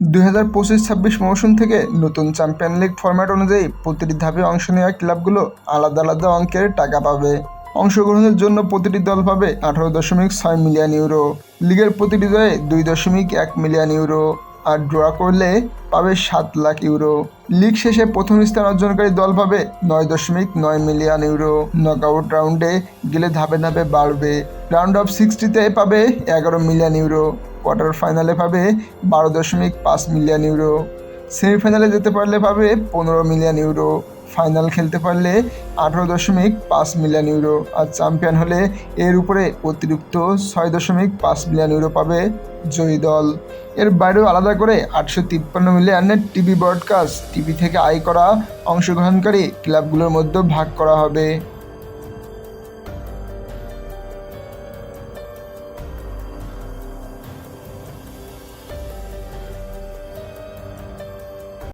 দুই হাজার পঁচিশ ছাব্বিশ মৌসুম থেকে নতুন চ্যাম্পিয়ন লিগ ফরম্যাট অনুযায়ী প্রতিটি ধাপে অংশ নেওয়া ক্লাবগুলো আলাদা আলাদা অঙ্কের টাকা পাবে। অংশগ্রহণের জন্য প্রতিটি দল পাবে আঠারো দশমিক ছয় মিলিয়ন ইউরো। লিগের প্রতিটি দলে দুই দশমিক এক মিলিয়ন ইউরো। আর ড্র করলে পাবে সাত লাখ ইউরো। লিগ শেষে প্রথম স্থান অর্জনকারী দল পাবে নয় দশমিক নয় মিলিয়ন ইউরো। নকআউট রাউন্ডে গেলে ধাপে ধাপে বাড়বে। রাউন্ড অফ সিক্সটিতে পাবে এগারো মিলিয়ন ইউরো। কোয়ার্টার ফাইনালে পাবে বারো দশমিক পাঁচ মিলিয়ন ইউরো। সেমিফাইনালে যেতে পারলে পাবে পনেরো মিলিয়ন ইউরো। ফাইনাল খেলতে পারলে আঠারো দশমিক পাঁচ মিলিয়ন ইউরো। আর চ্যাম্পিয়ন হলে এর উপরে অতিরিক্ত ছয় দশমিক পাঁচ মিলিয়ন ইউরো পাবে জয়ী দল। এর বাইরেও আলাদা করে আটশো তিপ্পান্ন মিলিয়নের টিভি ব্রডকাস্ট, টিভি থেকে আয় করা অংশগ্রহণকারী ক্লাবগুলোর মধ্যে ভাগ করা হবে।